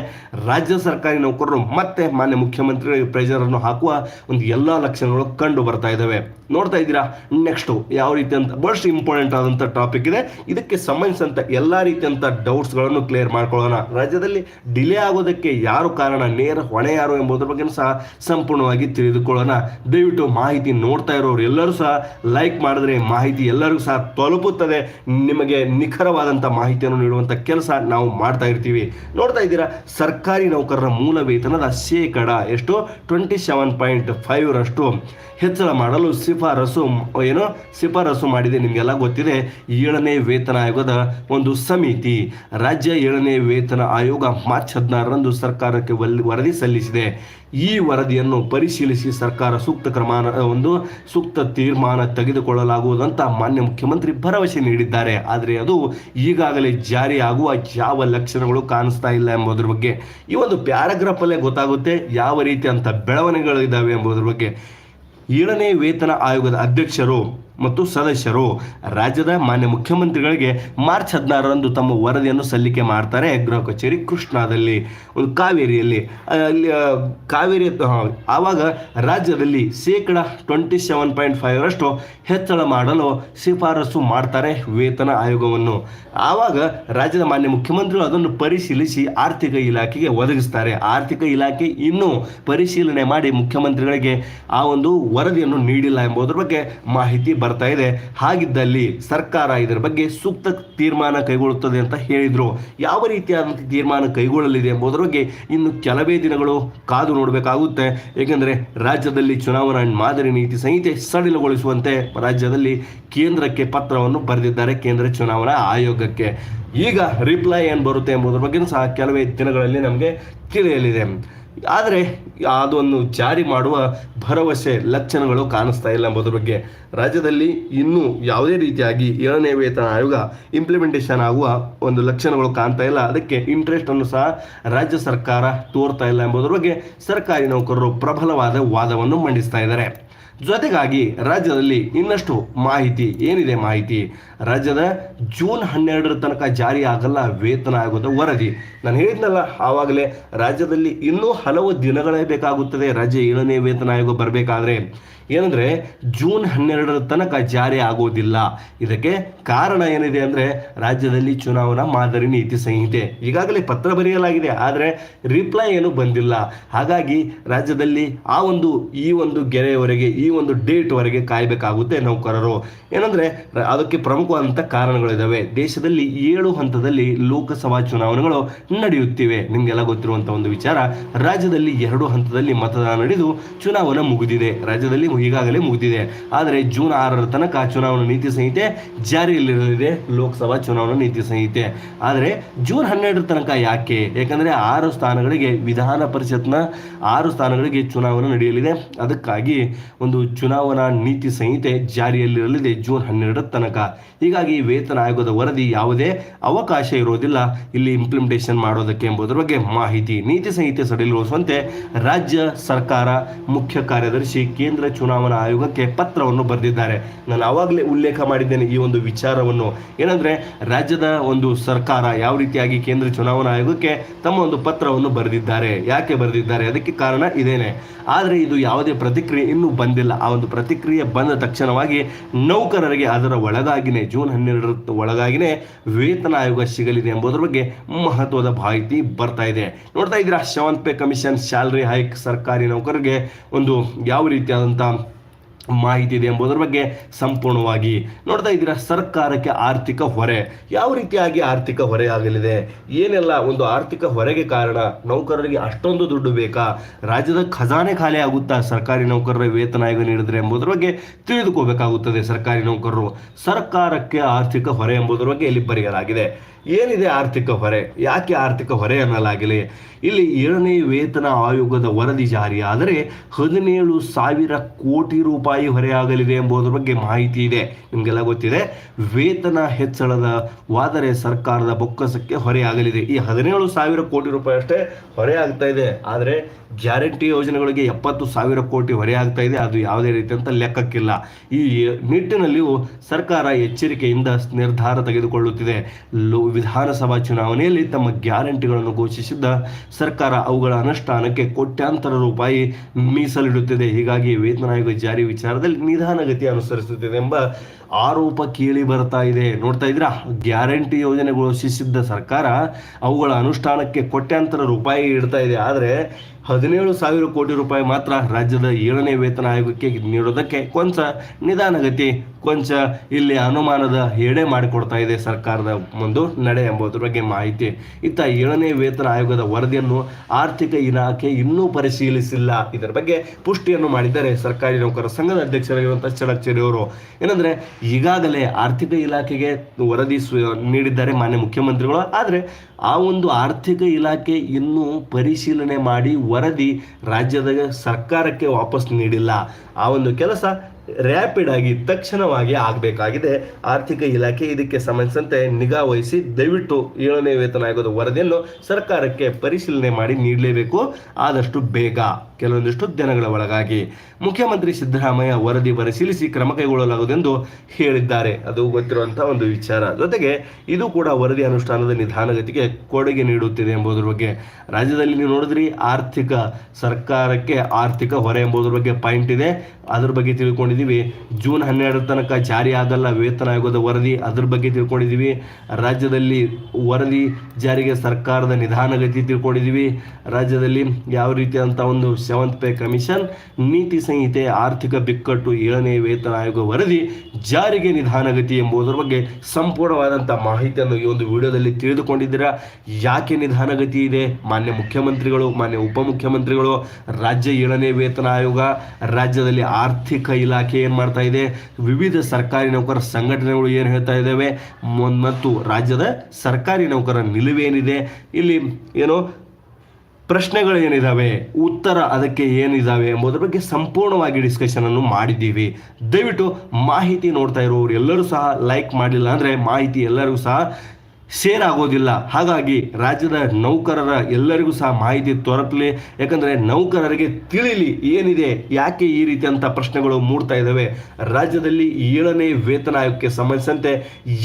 ರಾಜ್ಯ ಸರ್ಕಾರಿ ನೌಕರರು ಮತ್ತೆ ಮಾನ್ಯ ಮುಖ್ಯಮಂತ್ರಿ ಪ್ರೆಜರನ್ನು ಹಾಕುವ ಒಂದು ಎಲ್ಲ ಲಕ್ಷಣಗಳು ಕಂಡು ಬರ್ತಾ ಇದ್ದಾವೆ. ನೋಡ್ತಾ ಇದ್ದೀರಾ? ನೆಕ್ಸ್ಟ್ ಯಾವ ರೀತಿ ಅಂತ ಬಹಳಷ್ಟು ಇಂಪಾರ್ಟೆಂಟ್ ಆದಂಥ ಟಾಪಿಕ್ ಇದೆ. ಇದಕ್ಕೆ ಸಂಬಂಧಿಸಿದಂತ ಎಲ್ಲ ರೀತಿಯಂತ ಡೌಟ್ಸ್ಗಳನ್ನು ಕ್ಲಿಯರ್ ಮಾಡ್ಕೊಳ್ಳೋಣ. ರಾಜ್ಯದಲ್ಲಿ ಡಿಲೇ ಆಗೋದಕ್ಕೆ ಯಾರು ಕಾರಣ? ನೇರ ಹೊಣೆ ಯಾರು ಎಂಬುದರ ಬಗ್ಗೆ ಸಹ ಸಂಪೂರ್ಣವಾಗಿ ತಿಳಿದುಕೊಳ್ಳೋಣ. ದಯವಿಟ್ಟು ಮಾಹಿತಿ ನೋಡ್ತಾ ಇರೋರು ಎಲ್ಲರೂ ಸಹ ಲೈಕ್ ಮಾಡಿದ್ರೆ ಮಾಹಿತಿ ಎಲ್ಲರಿಗೂ ಸಹ ತಲುಪುತ್ತದೆ. ನಿಮಗೆ ನಿಖರವಾದಂಥ ಮಾಹಿತಿಯನ್ನು ನೀಡುವಂತ ಕೆಲಸ ನಾವು ಮಾಡ್ತಾ ಇರ್ತೀವಿ. ನೋಡ್ತಾ ಇದ್ದೀರಾ? ಸರ್ಕಾರಿ ನೌಕರರ ಮೂಲ ವೇತನದ ಶೇಕಡ ಎಷ್ಟು? ಟ್ವೆಂಟಿ ಸೆವೆನ್ ಪಾಯಿಂಟ್ ಫೈವ್ರಷ್ಟು ಹೆಚ್ಚಳ ಮಾಡಲು ಶಿಫಾರಸು ಏನು? ಶಿಫಾರಸು ಮಾಡಿದೆ. ನಿಮಗೆಲ್ಲ ಗೊತ್ತಿದೆ, ಏಳನೇ ವೇತನ ಆಯೋಗದ ಒಂದು ಸಮಿತಿ. ರಾಜ್ಯ ಏಳನೇ ವೇತನ ಆಯೋಗ ಮಾರ್ಚ್ ಹದಿನಾರರಂದು ಸರ್ಕಾರಕ್ಕೆ ವರದಿ ಸಲ್ಲಿಸಿದೆ. ಈ ವರದಿಯನ್ನು ಪರಿಶೀಲಿಸಿ ಸರ್ಕಾರ ಸೂಕ್ತ ಕ್ರಮ ಒಂದು ಸೂಕ್ತ ತೀರ್ಮಾನ ತೆಗೆದುಕೊಳ್ಳಲಾಗುವುದಂತ ಮಾನ್ಯ ಮುಖ್ಯಮಂತ್ರಿ ಭರವಸೆ ನೀಡಿದ್ದಾರೆ. ಆದರೆ ಅದು ಈಗಾಗಲೇ ಜಾರಿಯಾಗುವ ಯಾವ ಲಕ್ಷಣಗಳು ಕಾಣಿಸ್ತಾ ಇಲ್ಲ ಎಂಬುದರ ಬಗ್ಗೆ ಈ ಒಂದು ಪ್ಯಾರಾಗ್ರಾಫ್ ಅಲ್ಲೇ ಗೊತ್ತಾಗುತ್ತೆ ಯಾವ ರೀತಿ ಅಂತ ಬೆಳವಣಿಗೆಗಳು ಇದ್ದಾವೆ ಎಂಬುದರ ಬಗ್ಗೆ ಏಳನೇ ವೇತನ ಆಯೋಗದ ಅಧ್ಯಕ್ಷರು ಮತ್ತು ಸದಸ್ಯರು ರಾಜ್ಯದ ಮಾನ್ಯ ಮುಖ್ಯಮಂತ್ರಿಗಳಿಗೆ ಮಾರ್ಚ್ ಹದಿನಾರರಂದು ತಮ್ಮ ವರದಿಯನ್ನು ಸಲ್ಲಿಕೆ ಮಾಡ್ತಾರೆ. ಗೃಹ ಕಚೇರಿ ಕೃಷ್ಣಾದಲ್ಲಿ, ಒಂದು ಕಾವೇರಿಯಲ್ಲಿ. ಅಲ್ಲಿ ಕಾವೇರಿ ಆವಾಗ ರಾಜ್ಯದಲ್ಲಿ ಶೇಕಡ ಟ್ವೆಂಟಿ ಸೆವೆನ್ ಪಾಯಿಂಟ್ ಫೈವ್ ರಷ್ಟು ಹೆಚ್ಚಳ ಮಾಡಲು ಶಿಫಾರಸು ಮಾಡ್ತಾರೆ ವೇತನ ಆಯೋಗವನ್ನು. ಆವಾಗ ರಾಜ್ಯದ ಮಾನ್ಯ ಮುಖ್ಯಮಂತ್ರಿಗಳು ಅದನ್ನು ಪರಿಶೀಲಿಸಿ ಆರ್ಥಿಕ ಇಲಾಖೆಗೆ ಒದಗಿಸ್ತಾರೆ. ಆರ್ಥಿಕ ಇಲಾಖೆ ಇನ್ನೂ ಪರಿಶೀಲನೆ ಮಾಡಿ ಮುಖ್ಯಮಂತ್ರಿಗಳಿಗೆ ಆ ಒಂದು ವರದಿಯನ್ನು ನೀಡಿಲ್ಲ ಎಂಬುದರ ಬಗ್ಗೆ ಮಾಹಿತಿ ಬರ್ತಾ ಇದೆ. ಹಾಗಿದ್ದಲ್ಲಿ ಸರ್ಕಾರ ಇದರ ಬಗ್ಗೆ ಸೂಕ್ತ ತೀರ್ಮಾನ ಕೈಗೊಳ್ಳುತ್ತದೆ ಅಂತ ಹೇಳಿದರು. ಯಾವ ರೀತಿಯಾದಂಥ ತೀರ್ಮಾನ ಕೈಗೊಳ್ಳಲಿದೆ ಎಂಬುದರ ಬಗ್ಗೆ ಇನ್ನು ಕೆಲವೇ ದಿನಗಳು ಕಾದು ನೋಡಬೇಕಾಗುತ್ತೆ. ಏಕೆಂದರೆ ರಾಜ್ಯದಲ್ಲಿ ಚುನಾವಣಾ ಮಾದರಿ ನೀತಿ ಸಂಹಿತೆ ಸಡಿಲಗೊಳಿಸುವಂತೆ ರಾಜ್ಯದಲ್ಲಿ ಕೇಂದ್ರಕ್ಕೆ ಪತ್ರವನ್ನು ಬರೆದಿದ್ದಾರೆ ಕೇಂದ್ರ ಚುನಾವಣಾ ಆಯೋಗಕ್ಕೆ. ಈಗ ರಿಪ್ಲೈ ಏನು ಬರುತ್ತೆ ಎಂಬುದರ ಬಗ್ಗೆ ಸಹ ಕೆಲವೇ ದಿನಗಳಲ್ಲಿ ನಮಗೆ ತಿಳಿಯಲಿದೆ. ಆದರೆ ಅದನ್ನು ಜಾರಿ ಮಾಡುವ ಭರವಸೆ, ಲಕ್ಷಣಗಳು ಕಾಣಿಸ್ತಾ ಇಲ್ಲ ಎಂಬುದರ ಬಗ್ಗೆ. ರಾಜ್ಯದಲ್ಲಿ ಇನ್ನೂ ಯಾವುದೇ ರೀತಿಯಾಗಿ ಏಳನೇ ವೇತನ ಆಯೋಗ ಇಂಪ್ಲಿಮೆಂಟೇಷನ್ ಆಗುವ ಒಂದು ಲಕ್ಷಣಗಳು ಕಾಣ್ತಾ ಇಲ್ಲ. ಅದಕ್ಕೆ ಇಂಟ್ರೆಸ್ಟನ್ನು ಸಹ ರಾಜ್ಯ ಸರ್ಕಾರ ತೋರ್ತಾ ಇಲ್ಲ ಎಂಬುದರ ಬಗ್ಗೆ ಸರ್ಕಾರಿ ನೌಕರರು ಪ್ರಬಲವಾದ ವಾದವನ್ನು ಮಂಡಿಸ್ತಾ ಇದ್ದಾರೆ. ಜೊತೆಗಾಗಿ ರಾಜ್ಯದಲ್ಲಿ ಇನ್ನಷ್ಟು ಮಾಹಿತಿ, ಏನಿದೆ ಮಾಹಿತಿ? ರಾಜ್ಯದ ಜೂನ್ ಹನ್ನೆರಡರ ತನಕ ಜಾರಿ ಆಗಲ್ಲ ವೇತನ ಆಗೋದ ವರದಿ. ನಾನು ಹೇಳಿದ್ನಲ್ಲ, ಆವಾಗಲೇ ರಾಜ್ಯದಲ್ಲಿ ಇನ್ನೂ ಹಲವು ದಿನಗಳೇ ಬೇಕಾಗುತ್ತದೆ ರಾಜ್ಯ ಏಳನೇ ವೇತನ ಆಯೋಗ ಬರಬೇಕಾದ್ರೆ. ಏನಂದ್ರೆ ಜೂನ್ ಹನ್ನೆರಡರ ತನಕ ಜಾರಿ ಆಗೋದಿಲ್ಲ ಇದಕ್ಕೆ ಕಾರಣ ಏನಿದೆ ಅಂದರೆ ರಾಜ್ಯದಲ್ಲಿ ಚುನಾವಣಾ ಮಾದರಿ ನೀತಿ ಸಂಹಿತೆ. ಈಗಾಗಲೇ ಪತ್ರ ಬರೆಯಲಾಗಿದೆ, ಆದರೆ ರಿಪ್ಲೈ ಏನು ಬಂದಿಲ್ಲ. ಹಾಗಾಗಿ ರಾಜ್ಯದಲ್ಲಿ ಆ ಒಂದು, ಈ ಒಂದು ಗೆರೆಯವರೆಗೆ, ಈ ಒಂದು ಡೇಟ್ ವರೆಗೆ ಕಾಯಬೇಕಾಗುತ್ತೆ ನೌಕರರು. ಏನಂದರೆ ಅದಕ್ಕೆ ಪ್ರಮುಖವಾದಂಥ ಕಾರಣಗಳಿದ್ದಾವೆ ದೇಶದಲ್ಲಿ ಏಳು ಹಂತದಲ್ಲಿ ಲೋಕಸಭಾ ಚುನಾವಣೆಗಳು ನಡೆಯುತ್ತಿವೆ. ನಿಮಗೆಲ್ಲ ಗೊತ್ತಿರುವಂಥ ಒಂದು ವಿಚಾರ, ರಾಜ್ಯದಲ್ಲಿ ಎರಡು ಹಂತದಲ್ಲಿ ಮತದಾನ ನಡೆದು ಚುನಾವಣೆ ಮುಗಿದಿದೆ. ರಾಜ್ಯದಲ್ಲಿ ಈಗಾಗಲೇ ಮುಗಿದಿದೆ. ಆದರೆ ಜೂನ್ ಆರರ ತನಕ ಚುನಾವಣಾ ನೀತಿ ಸಂಹಿತೆ ಜಾರಿಯಲ್ಲಿರಲಿದೆ. ಲೋಕಸಭಾ ಚುನಾವಣಾ ನೀತಿ ಸಂಹಿತೆ. ಆದರೆ ಜೂನ್ ಹನ್ನೆರಡರ ತನಕ ಯಾಕೆ? ಯಾಕಂದರೆ ಆರು ಸ್ಥಾನಗಳಿಗೆ ವಿಧಾನ ಪರಿಷತ್ನ ಆರು ಸ್ಥಾನಗಳಿಗೆ ಚುನಾವಣೆ ನಡೆಯಲಿದೆ. ಅದಕ್ಕಾಗಿ ಒಂದು ಚುನಾವಣಾ ನೀತಿ ಸಂಹಿತೆ ಜಾರಿಯಲ್ಲಿರಲಿದೆ ಜೂನ್ ಹನ್ನೆರಡರ ತನಕ. ಹೀಗಾಗಿ ವೇತನ ಆಯೋಗದ ವರದಿ ಯಾವುದೇ ಅವಕಾಶ ಇರೋದಿಲ್ಲ. ಇಲ್ಲಿ ಇಂಪ್ಲಿಮೆಂಟೇಷನ್ ಮಾಡೋದಕ್ಕೆ ಎಂಬುದರ ಬಗ್ಗೆ ಮಾಹಿತಿ ನೀತಿ ಸಂಹಿತೆ ಸಡಿಲಗೊಳಿಸುವಂತೆ ರಾಜ್ಯ ಸರ್ಕಾರ ಮುಖ್ಯ ಕಾರ್ಯದರ್ಶಿ ಕೇಂದ್ರ ಚುನಾವಣಾ ಆಯೋಗಕ್ಕೆ ಪತ್ರವನ್ನು ಬರೆದಿದ್ದಾರೆ. ನಾನು ಆವಾಗಲೇ ಉಲ್ಲೇಖ ಮಾಡಿದ್ದೇನೆ ಈ ಒಂದು ವಿಚಾರವನ್ನು. ಏನಂದರೆ, ರಾಜ್ಯದ ಒಂದು ಸರ್ಕಾರ ಯಾವ ರೀತಿಯಾಗಿ ಕೇಂದ್ರ ಚುನಾವಣಾ ಆಯೋಗಕ್ಕೆ ತಮ್ಮ ಒಂದು ಪತ್ರವನ್ನು ಬರೆದಿದ್ದಾರೆ, ಯಾಕೆ ಬರೆದಿದ್ದಾರೆ, ಅದಕ್ಕೆ ಕಾರಣ ಇದೇನೆ. ಆದರೆ ಇದು ಯಾವುದೇ ಪ್ರತಿಕ್ರಿಯೆ ಇನ್ನೂ ಬಂದಿಲ್ಲ. ಆ ಒಂದು ಪ್ರತಿಕ್ರಿಯೆ ಬಂದ ತಕ್ಷಣವಾಗಿ ನೌಕರರಿಗೆ ಅದರ ಒಳಗಾಗಿನೇ, ಜೂನ್ ಹನ್ನೆರಡರ ಒಳಗಾಗಿನೇ ವೇತನ ಆಯೋಗ ಸಿಗಲಿದೆ ಎಂಬುದರ ಬಗ್ಗೆ ಮಹತ್ವದ ಮಾಹಿತಿ ಬರ್ತಾ ಇದೆ. ನೋಡ್ತಾ ಇದ್ದೀರಾ, seventh pay commission salary hike ಸರ್ಕಾರಿ ನೌಕರರಿಗೆ ಒಂದು ಯಾವ ರೀತಿಯಾದಂಥ ಮಾಹಿತಿ ಇದೆ ಎಂಬುದರ ಬಗ್ಗೆ ಸಂಪೂರ್ಣವಾಗಿ ನೋಡ್ತಾ ಇದ್ದೀರಾ? ಸರ್ಕಾರಕ್ಕೆ ಆರ್ಥಿಕ ಹೊರೆ. ಯಾವ ರೀತಿಯಾಗಿ ಆರ್ಥಿಕ ಹೊರೆ ಆಗಲಿದೆ? ಏನೆಲ್ಲ ಒಂದು ಆರ್ಥಿಕ ಹೊರೆಗೆ ಕಾರಣ? ನೌಕರರಿಗೆ ಅಷ್ಟೊಂದು ದುಡ್ಡು ಬೇಕಾ? ರಾಜ್ಯದ ಖಜಾನೆ ಖಾಲಿ ಆಗುತ್ತಾ ಸರ್ಕಾರಿ ನೌಕರರ ವೇತನ ಆಯೋಗ ನೀಡಿದ್ರೆ ಎಂಬುದರ ಬಗ್ಗೆ ತಿಳಿದುಕೋಬೇಕಾಗುತ್ತದೆ ಸರ್ಕಾರಿ ನೌಕರರು. ಸರ್ಕಾರಕ್ಕೆ ಆರ್ಥಿಕ ಹೊರೆ ಎಂಬುದರ ಬಗ್ಗೆ ಇಲ್ಲಿ ಬರೆಯಲಾಗಿದೆ? ಏನಿದೆ ಆರ್ಥಿಕ ಹೊರೆ? ಯಾಕೆ ಆರ್ಥಿಕ ಹೊರೆ ಅನ್ನಲಾಗಲಿ ಇಲ್ಲಿ ಏಳನೇ ವೇತನ ಆಯೋಗದ ವರದಿ ಜಾರಿಯಾದರೆ ಹದಿನೇಳು ಸಾವಿರ ಕೋಟಿ ರೂಪಾಯಿ ಹೊರೆಯಾಗಲಿದೆ ಎಂಬುದರ ಬಗ್ಗೆ ಮಾಹಿತಿ ಇದೆ. ನಿಮಗೆಲ್ಲ ಗೊತ್ತಿದೆ, ವೇತನ ಹೆಚ್ಚಳದ ವಾದರೆ ಸರ್ಕಾರದ ಬೊಕ್ಕಸಕ್ಕೆ ಹೊರೆಯಾಗಲಿದೆ ಈ ಹದಿನೇಳು ಸಾವಿರ ಕೋಟಿ ರೂಪಾಯಿ ಅಷ್ಟೇ ಹೊರೆ ಆಗ್ತಾ ಇದೆ. ಆದರೆ ಗ್ಯಾರಂಟಿ ಯೋಜನೆಗಳಿಗೆ ಎಪ್ಪತ್ತು ಸಾವಿರ ಕೋಟಿ ಹೊರೆ ಆಗ್ತಾ ಇದೆ. ಅದು ಯಾವುದೇ ರೀತಿಯಂತ ಲೆಕ್ಕಕ್ಕಿಲ್ಲ. ಈ ನಿಟ್ಟಿನಲ್ಲಿಯೂ ಸರ್ಕಾರ ಎಚ್ಚರಿಕೆಯಿಂದ ನಿರ್ಧಾರ ತೆಗೆದುಕೊಳ್ಳುತ್ತಿದೆ. ವಿಧಾನಸಭಾ ಚುನಾವಣೆಯಲ್ಲಿ ತಮ್ಮ ಗ್ಯಾರಂಟಿಗಳನ್ನು ಘೋಷಿಸಿದ್ದ ಸರ್ಕಾರ ಅವುಗಳ ಅನುಷ್ಠಾನಕ್ಕೆ ಕೋಟ್ಯಾಂತರ ರೂಪಾಯಿ ಮೀಸಲಿಡುತ್ತಿದೆ. ಹೀಗಾಗಿ ವೇತನ ಆಯೋಗ ಜಾರಿ ವಿಚಾರದಲ್ಲಿ ನಿಧಾನಗತಿ ಅನುಸರಿಸುತ್ತಿದೆ ಎಂಬ ಆರೋಪ ಕೇಳಿ ಬರ್ತಾ ಇದೆ. ನೋಡ್ತಾ ಇದ್ರಾ ಗ್ಯಾರಂಟಿ ಯೋಜನೆ ಘೋಷಿಸಿದ್ದ ಸರ್ಕಾರ ಅವುಗಳ ಅನುಷ್ಠಾನಕ್ಕೆ ಕೋಟ್ಯಾಂತರ ರೂಪಾಯಿ ಇಡ್ತಾ ಇದೆ. ಆದರೆ ಹದಿನೇಳು ಸಾವಿರ ಕೋಟಿ ರೂಪಾಯಿ ಮಾತ್ರ ರಾಜ್ಯದ ಏಳನೇ ವೇತನ ಆಯೋಗಕ್ಕೆ ನೀಡೋದಕ್ಕೆ ಕೊಂಚ ನಿಧಾನಗತಿ ಕೊಂಚ ಇಲ್ಲಿ ಅನುಮಾನದ ಎಡೆ ಮಾಡಿಕೊಡ್ತಾ ಇದೆ ಸರ್ಕಾರದ ಒಂದು ನಡೆ ಎಂಬುದರ ಬಗ್ಗೆ ಮಾಹಿತಿ. ಇತ್ತ ಏಳನೇ ವೇತನ ಆಯೋಗದ ವರದಿಯನ್ನು ಆರ್ಥಿಕ ಇಲಾಖೆ ಇನ್ನೂ ಪರಿಶೀಲಿಸಿಲ್ಲ. ಇದರ ಬಗ್ಗೆ ಪುಷ್ಟಿಯನ್ನು ಮಾಡಿದ್ದಾರೆ ಸರ್ಕಾರಿ ನೌಕರರ ಸಂಘದ ಅಧ್ಯಕ್ಷರಾಗಿರುವಂಥ ಚಡಚೇರಿ ಅವರು ಏನಂದ್ರೆ ಈಗಾಗಲೇ ಆರ್ಥಿಕ ಇಲಾಖೆಗೆ ವರದಿ ನೀಡಿದ್ದಾರೆ ಮಾನ್ಯ ಮುಖ್ಯಮಂತ್ರಿಗಳು. ಆದರೆ ಆ ಒಂದು ಆರ್ಥಿಕ ಇಲಾಖೆ ಇನ್ನೂ ಪರಿಶೀಲನೆ ಮಾಡಿ ವರದಿ ರಾಜ್ಯದ ಸರ್ಕಾರಕ್ಕೆ ವಾಪಸ್ ನೀಡಿಲ್ಲ. ಆ ಒಂದು ಕೆಲಸ ರ್ಯಾಪಿಡ್ ಆಗಿ ತಕ್ಷಣವಾಗಿ ಆಗಬೇಕಾಗಿದೆ. ಆರ್ಥಿಕ ಇಲಾಖೆ ಇದಕ್ಕೆ ಸಂಬಂಧಿಸಿದಂತೆ ನಿಗಾ ವಹಿಸಿ ದಯವಿಟ್ಟು ಏಳನೇ ವೇತನ ಆಯೋಗದ ವರದಿಯನ್ನು ಸರ್ಕಾರಕ್ಕೆ ಪರಿಶೀಲನೆ ಮಾಡಿ ನೀಡಲೇಬೇಕು. ಆದಷ್ಟು ಬೇಗ, ಕೆಲವೊಂದಿಷ್ಟು ದಿನಗಳ ಒಳಗಾಗಿ. ಮುಖ್ಯಮಂತ್ರಿ ಸಿದ್ದರಾಮಯ್ಯ ವರದಿ ಪರಿಶೀಲಿಸಿ ಕ್ರಮ ಕೈಗೊಳ್ಳಲಾಗುವುದೆಂದು ಹೇಳಿದ್ದಾರೆ. ಅದು ಗೊತ್ತಿರುವಂತಹ ಒಂದು ವಿಚಾರ. ಜೊತೆಗೆ ಇದು ಕೂಡ ವರದಿ ಅನುಷ್ಠಾನದ ನಿಧಾನಗತಿಗೆ ಕೊಡುಗೆ ನೀಡುತ್ತಿದೆ ಎಂಬುದರ ಬಗ್ಗೆ. ರಾಜ್ಯದಲ್ಲಿ ನೀವು ನೋಡಿದ್ರಿ, ಆರ್ಥಿಕ ಸರ್ಕಾರಕ್ಕೆ ಆರ್ಥಿಕ ಹೊರೆ ಎಂಬುದರ ಬಗ್ಗೆ ಪಾಯಿಂಟ್ ಇದೆ. ಅದ್ರ ಬಗ್ಗೆ ತಿಳ್ಕೊಂಡಿದ್ದೀವಿ. ಜೂನ್ ಹನ್ನೆರಡರ ತನಕ ಜಾರಿ ಆದಲ್ಲ ವೇತನ ಆಯೋಗದ ವರದಿ, ಅದ್ರ ಬಗ್ಗೆ ತಿಳ್ಕೊಂಡಿದ್ದೀವಿ. ರಾಜ್ಯದಲ್ಲಿ ವರದಿ ಜಾರಿಗೆ ಸರ್ಕಾರದ ನಿಧಾನಗತಿ ತಿಳ್ಕೊಂಡಿದ್ದೀವಿ. ರಾಜ್ಯದಲ್ಲಿ ಯಾವ ರೀತಿಯಾದಂಥ ಒಂದು ಸೆವೆಂತ್ ಪೇ ಕಮಿಷನ್ ನೀತಿ ಸಂಹಿತೆ, ಆರ್ಥಿಕ ಬಿಕ್ಕಟ್ಟು, ಏಳನೇ ವೇತನ ಆಯೋಗ ವರದಿ ಜಾರಿಗೆ ನಿಧಾನಗತಿ ಎಂಬುದರ ಬಗ್ಗೆ ಸಂಪೂರ್ಣವಾದಂಥ ಮಾಹಿತಿಯನ್ನು ಈ ಒಂದು ವಿಡಿಯೋದಲ್ಲಿ ತಿಳಿದುಕೊಂಡಿದ್ದೀರಾ. ಯಾಕೆ ನಿಧಾನಗತಿ ಇದೆ? ಮಾನ್ಯ ಮುಖ್ಯಮಂತ್ರಿಗಳು, ಮಾನ್ಯ ಉಪಮುಖ್ಯಮಂತ್ರಿಗಳು, ರಾಜ್ಯ ಏಳನೇ ವೇತನ ಆಯೋಗ, ರಾಜ್ಯದಲ್ಲಿ ಆರ್ಥಿಕ ಇಲಾಖೆ ಏನು ಮಾಡ್ತಾ ಇದೆ? ವಿವಿಧ ಸರ್ಕಾರಿ ನೌಕರ ಸಂಘಟನೆಗಳು ಏನು ಹೇಳ್ತಾ ಇದ್ದಾವೆ? ಮತ್ತು ರಾಜ್ಯದ ಸರ್ಕಾರಿ ನೌಕರ ನಿಲುವೇನಿದೆ? ಇಲ್ಲಿ ಏನು ಪ್ರಶ್ನೆಗಳು ಏನಿದಾವೆ? ಉತ್ತರ ಅದಕ್ಕೆ ಏನಿದ್ದಾವೆ ಎಂಬುದರ ಬಗ್ಗೆ ಸಂಪೂರ್ಣವಾಗಿ ಡಿಸ್ಕಷನ್ ಅನ್ನು ಮಾಡಿದ್ದೀವಿ. ದಯವಿಟ್ಟು ಮಾಹಿತಿ ನೋಡ್ತಾ ಇರೋರು ಎಲ್ಲರೂ ಸಹ ಲೈಕ್ ಮಾಡಿಲ್ಲ ಅಂದರೆ ಮಾಹಿತಿ ಎಲ್ಲರಿಗೂ ಸಹ ಶೇರ್ ಆಗೋದಿಲ್ಲ. ಹಾಗಾಗಿ ರಾಜ್ಯದ ನೌಕರರ ಎಲ್ಲರಿಗೂ ಸಹ ಮಾಹಿತಿ ತೊರಪಲಿ. ಯಾಕಂದರೆ ನೌಕರರಿಗೆ ತಿಳಿಲಿ ಏನಿದೆ, ಯಾಕೆ ಈ ರೀತಿಯಂಥ ಪ್ರಶ್ನೆಗಳು ಮೂಡ್ತಾ ಇದ್ದಾವೆ ರಾಜ್ಯದಲ್ಲಿ ಏಳನೇ ವೇತನ ಆಯೋಗಕ್ಕೆ ಸಂಬಂಧಿಸಿದಂತೆ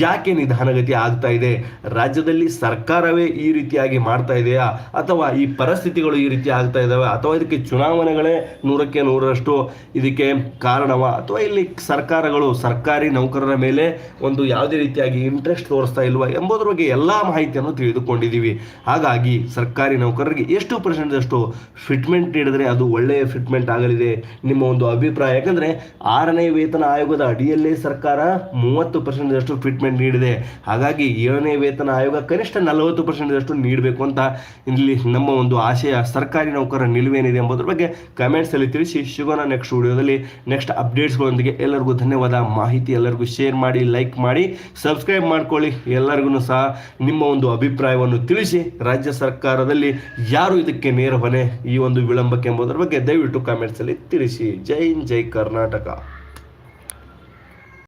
ಯಾಕೆ ನಿಧಾನಗತಿ ಆಗ್ತಾ ಇದೆ? ರಾಜ್ಯದಲ್ಲಿ ಸರ್ಕಾರವೇ ಈ ರೀತಿಯಾಗಿ ಮಾಡ್ತಾ ಇದೆಯಾ? ಅಥವಾ ಈ ಪರಿಸ್ಥಿತಿಗಳು ಈ ರೀತಿ ಆಗ್ತಾ ಇದ್ದಾವೆ ಅಥವಾ ಇದಕ್ಕೆ ಚುನಾವಣೆಗಳೇ ನೂರಕ್ಕೆ ನೂರರಷ್ಟು ಇದಕ್ಕೆ ಕಾರಣವ? ಅಥವಾ ಇಲ್ಲಿ ಸರ್ಕಾರಗಳು ಸರ್ಕಾರಿ ನೌಕರರ ಮೇಲೆ ಒಂದು ಯಾವುದೇ ರೀತಿಯಾಗಿ ಇಂಟ್ರೆಸ್ಟ್ ತೋರಿಸ್ತಾ ಇಲ್ವಾ ಎಂಬುದರ ಬಗ್ಗೆ ಎಲ್ಲ ಮಾಹಿತಿಯನ್ನು ತಿಳಿದುಕೊಂಡಿದ್ದೀವಿ. ಹಾಗಾಗಿ ಸರ್ಕಾರಿ ನೌಕರರಿಗೆ ಎಷ್ಟು ಪರ್ಸೆಂಟ್ದಷ್ಟು ಫಿಟ್ಮೆಂಟ್ ನೀಡಿದರೆ ಅದು ಒಳ್ಳೆಯ ಫಿಟ್ಮೆಂಟ್ ಆಗಲಿದೆ ನಿಮ್ಮ ಒಂದು ಅಭಿಪ್ರಾಯ. ಯಾಕಂದರೆ ಆರನೇ ವೇತನ ಆಯೋಗದ ಅಡಿಯಲ್ಲೇ ಸರ್ಕಾರ ಮೂವತ್ತು ಪರ್ಸೆಂಟ್ದಷ್ಟು ಫಿಟ್ಮೆಂಟ್ ನೀಡಿದೆ. ಹಾಗಾಗಿ ಏಳನೇ ವೇತನ ಆಯೋಗ ಕನಿಷ್ಠ ನಲವತ್ತು ಪರ್ಸೆಂಟ್ ಅಷ್ಟು ನೀಡಬೇಕು ಅಂತ ಇಲ್ಲಿ ನಮ್ಮ ಒಂದು ಆಶಯ ಸರ್ಕಾರಿ ನೌಕರರ ನಿಲುವೇನಿದೆ ಎಂಬುದರ ಬಗ್ಗೆ ಕಮೆಂಟ್ಸಲ್ಲಿ ತಿಳಿಸಿ ಸಿಗೋಣ ನೆಕ್ಸ್ಟ್ ವಿಡಿಯೋದಲ್ಲಿ. ನೆಕ್ಸ್ಟ್ ಅಪ್ಡೇಟ್ಸ್ಗಳೊಂದಿಗೆ ಎಲ್ಲರಿಗೂ ಧನ್ಯವಾದ. ಮಾಹಿತಿ ಎಲ್ಲರಿಗೂ ಶೇರ್ ಮಾಡಿ ಲೈಕ್ ಮಾಡಿ ಸಬ್ಸ್ಕ್ರೈಬ್ ಮಾಡ್ಕೊಳ್ಳಿ. ಎಲ್ಲರಿಗೂ ಸಹ ನಿಮ್ಮ ಒಂದು ಅಭಿಪ್ರಾಯವನ್ನು ತಿಳಿಸಿ ರಾಜ್ಯ ಸರ್ಕಾರದಲ್ಲಿ ಯಾರು ಇದಕ್ಕೆ ನೇರ ಹೊಣೆ ಈ ಒಂದು ವಿಳಂಬಕ್ಕೆ ಎಂಬುದರ ಬಗ್ಗೆ ದಯವಿಟ್ಟು ಕಾಮೆಂಟ್ಸಲ್ಲಿ ತಿಳಿಸಿ. ಜೈ ಜೈ ಕರ್ನಾಟಕ.